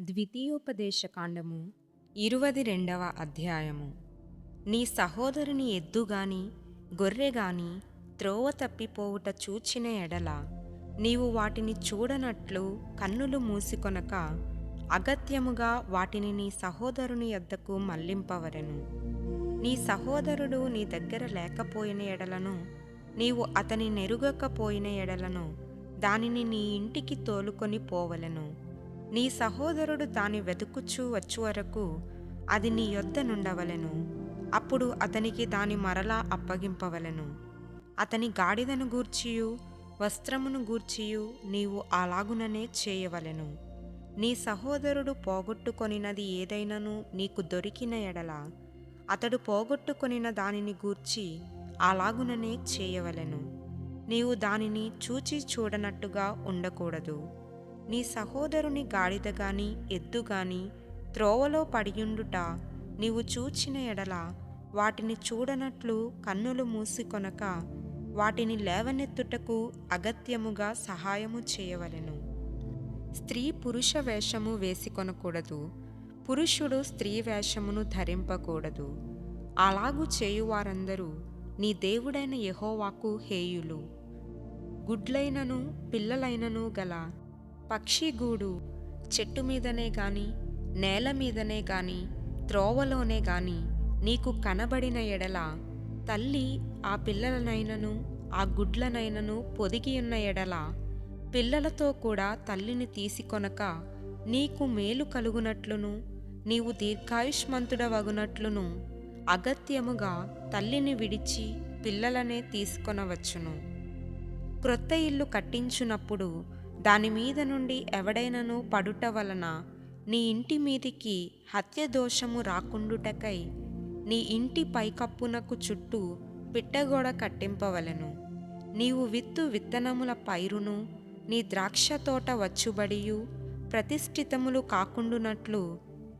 ద్వితీయోపదేశకాండము ఇరువది రెండవ అధ్యాయము. నీ సహోదరుని ఎద్దు గొర్రెగాని గొర్రె త్రోవ తప్పిపోవుట చూచిన ఎడల నీవు వాటిని చూడనట్లు కన్నులు మూసికొనక అగత్యముగా వాటిని నీ సహోదరుని యొద్దకు మళ్ళింపవరెను నీ సహోదరుడు నీ దగ్గర లేకపోయిన ఎడలను నీవు అతని నెరుగకపోయిన ఎడలను దానిని నీ ఇంటికి తోలుకొని పోవలెను. నీ సహోదరుడు తాను వెతుకుచూ వచ్చు వరకు అది నీ యొద్ద నుండవలెను. అప్పుడు అతనికి దాని మరలా అప్పగింపవలెను. అతని గాడిదను గూర్చియు వస్త్రమును గూర్చియు నీవు అలాగుననే చేయవలెను. నీ సహోదరుడు పోగొట్టుకొనినది ఏదైనను నీకు దొరికిన ఎడల అతడు పోగొట్టుకొనిన దానిని గూర్చి అలాగుననే చేయవలెను. నీవు దానిని చూచి చూడనట్టుగా ఉండకూడదు. నీ సహోదరుని గాడిద గాని ఎద్దు గాని త్రోవలో పడియుండుట నీవు చూచిన ఎడల వాటిని చూడనట్లు కన్నులు మూసికొనక వాటిని లేవనెత్తుటకు అగత్యముగా సహాయము చేయవలెను. స్త్రీ పురుష వేషము వేసికొనకూడదు పురుషుడు స్త్రీ వేషమును ధరింపకూడదు. అలాగు చేయువారందరూ నీ దేవుడైన యహోవాకు హేయులు. గుడ్లైనను పిల్లలైనను గల పక్షిగూడు చెట్టు మీదనే గాని నేల మీదనే గాని త్రోవలోనే గాని నీకు కనబడిన ఎడల తల్లి ఆ పిల్లలనైనను ఆ గుడ్లనైనను పొదిగి ఉన్న ఎడల పిల్లలతో కూడా తల్లిని తీసుకొనక నీకు మేలు కలుగునట్లును నీవు దీర్ఘాయుష్మంతుడవగునట్లును అగత్యముగా తల్లిని విడిచి పిల్లలనే తీసుకొనవచ్చును. క్రొత్త ఇల్లు కట్టించునప్పుడు దాని మీద నుండి ఎవడైనను పడుట వలన నీ ఇంటి మీదికి హత్య దోషము రాకుండుటకై నీ ఇంటి పైకప్పునకు చుట్టూ పిట్టగోడ కట్టింపవలెను. నీవు విత్తు విత్తనముల పైరును నీ ద్రాక్ష తోట వచ్చుబడియు ప్రతిష్ఠితములు కాకుండునట్లు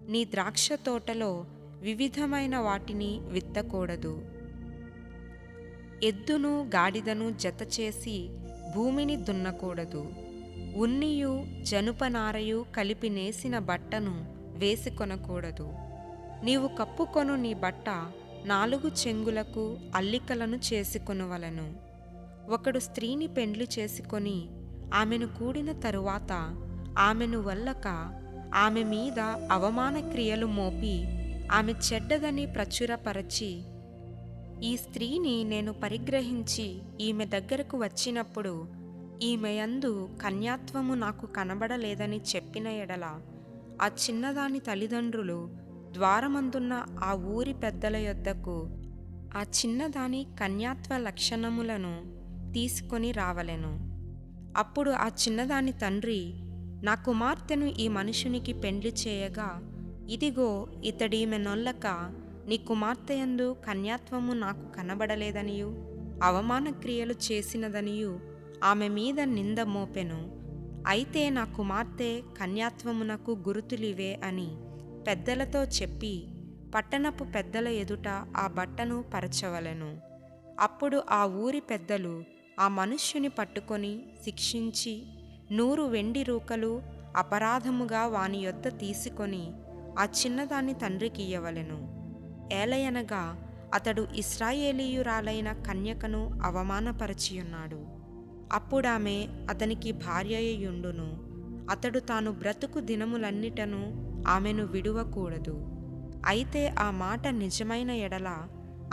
నీ ద్రాక్ష తోటలో వివిధమైన వాటిని విత్తకూడదు. ఎద్దును గాడిదను జతచేసి భూమిని దున్నకూడదు. ఉన్నియు జనుపనారయు కలిపి నేసిన బట్టను వేసుకొనకూడదు. నీవు కప్పుకొను నీ బట్ట నాలుగు చెంగులకు అల్లికలను చేసుకొనవలను. ఒకడు స్త్రీని పెండ్లి చేసుకొని ఆమెను కూడిన తరువాత ఆమెను వల్లక ఆమె మీద అవమాన క్రియలు మోపి ఆమె చెడ్డదని ప్రచురపరచి ఈ స్త్రీని నేను పరిగ్రహించి ఈమె దగ్గరకు వచ్చినప్పుడు ఈమెయందు కన్యాత్వము నాకు కనబడలేదని చెప్పిన ఎడల ఆ చిన్నదాని తల్లిదండ్రులు ద్వారమందున్న ఆ ఊరి పెద్దల యొద్దకు ఆ చిన్నదాని కన్యాత్వ లక్షణములను తీసుకొని రావలెను. అప్పుడు ఆ చిన్నదాని తండ్రి నా కుమార్తెను ఈ మనుషునికి పెండ్లి చేయగా ఇదిగో ఇతడీమె నొల్లక నీ కుమార్తెయందు కన్యాత్వము నాకు కనబడలేదనియు అవమాన క్రియలు చేసినదనియు ఆమె మీద నింద మోపెను. అయితే నా కుమార్తె కన్యాత్వమునకు గురుతులివే అని పెద్దలతో చెప్పి పట్టణపు పెద్దల ఎదుట ఆ బట్టను పరచవలెను. అప్పుడు ఆ ఊరి పెద్దలు ఆ మనుష్యుని పట్టుకొని శిక్షించి నూరు వెండి రూకలు అపరాధముగా వాని యొద్ద తీసుకొని ఆ చిన్నదాన్ని తండ్రికి ఇయ్యవలెను. ఏలయనగా అతడు ఇస్రాయేలీయురాలైన కన్యకను అవమానపరచియున్నాడు. అప్పుడామె అతనికి భార్యయుండును అతడు తాను బ్రతుకు దినములన్నిటను ఆమెను విడువకూడదు. అయితే ఆ మాట నిజమైన ఎడల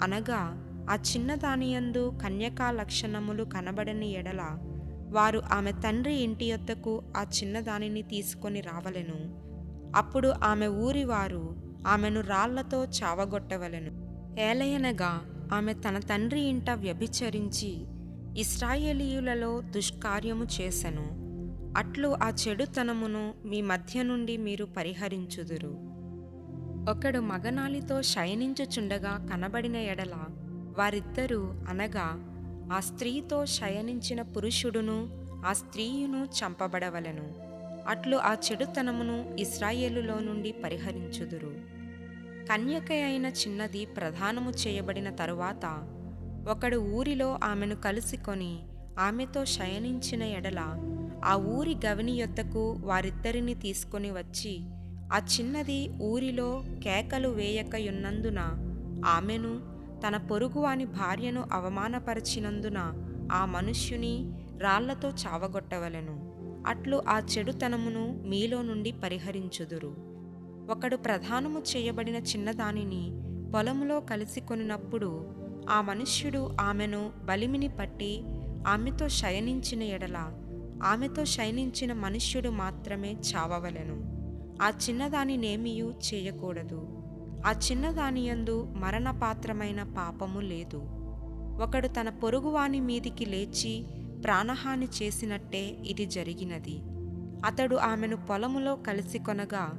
అనగా ఆ చిన్నదానియందు కన్యకా లక్షణములు కనబడని ఎడల వారు ఆమె తండ్రి ఇంటి యొద్దకు ఆ చిన్నదానిని తీసుకొని రావలెను. అప్పుడు ఆమె ఊరివారు ఆమెను రాళ్ళతో చావగొట్టవలెను. ఏలయనగా ఆమె తన తండ్రి ఇంట వ్యభిచరించి ఇస్రాయేలీయులలో దుష్కార్యము చేసెను. అట్లు ఆ చెడుతనమును మీ మధ్య నుండి మీరు పరిహరించుదురు. ఒకడు మగనాలితో శయనించుచుండగా కనబడిన ఎడల వారిద్దరూ అనగా ఆ స్త్రీతో శయనించిన పురుషుడును ఆ స్త్రీయును చంపబడవలెను. అట్లు ఆ చెడుతనమును ఇస్రాయేలులో నుండి పరిహరించుదురు. కన్యక అయిన చిన్నది ప్రధానము చేయబడిన తరువాత ఒకడు ఊరిలో ఆమెను కలుసుకొని ఆమెతో శయనించిన ఎడల ఆ ఊరి గవిని యొద్దకు వారిద్దరిని తీసుకొని వచ్చి ఆ చిన్నది ఊరిలో కేకలు వేయకయున్నందున ఆమెను తన పొరుగువాని భార్యను అవమానపరిచినందున ఆ మనుష్యుని రాళ్ళతో చావగొట్టవలెను. అట్లు ఆ చెడుతనమును మీలో నుండి పరిహరించుదురు. ఒకడు ప్రధానము చేయబడిన చిన్నదానిని పొలములో కలిసి కొనినప్పుడు ఆ మనుష్యుడు ఆమెను బలిమిని పట్టి ఆమెతో శయనించిన ఎడల ఆమెతో శయనించిన మనుష్యుడు మాత్రమే చావవలెను. ఆ చిన్నదానినేమియూ చేయకూడదు. ఆ చిన్నదానియందు మరణపాత్రమైన పాపము లేదు. ఒకడు తన పొరుగువాని మీదికి లేచి ప్రాణహాని చేసినట్టే ఇది జరిగినది. అతడు ఆమెను పొలములో కలిసి కొనగా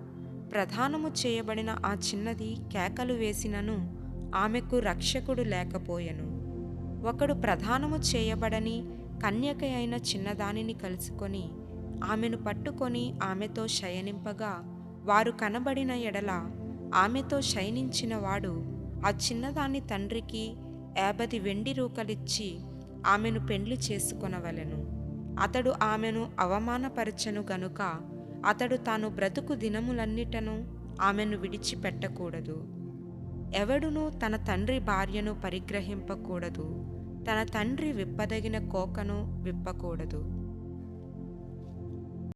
ప్రధానము చేయబడిన ఆ చిన్నది కేకలు వేసినను ఆమెకు రక్షకుడు లేకపోయెను. ఒకడు ప్రధానము చేయబడని కన్యక అయిన చిన్నదానిని కలుసుకొని ఆమెను పట్టుకొని ఆమెతో శయనింపగా వారు కనబడిన ఎడల ఆమెతో శయనించినవాడు ఆ చిన్నదాని తండ్రికి యాభది వెండి రూకలిచ్చి ఆమెను పెండ్లి చేసుకొనవలెను. అతడు ఆమెను అవమానపరచను గనుక అతడు తాను బ్రతుకు దినములన్నిటను ఆమెను విడిచిపెట్టకూడదు. ఎవడునూ తన తండ్రి భార్యను పరిగ్రహింపకూడదు తన తండ్రి విప్పదగిన కోకను విప్పకూడదు.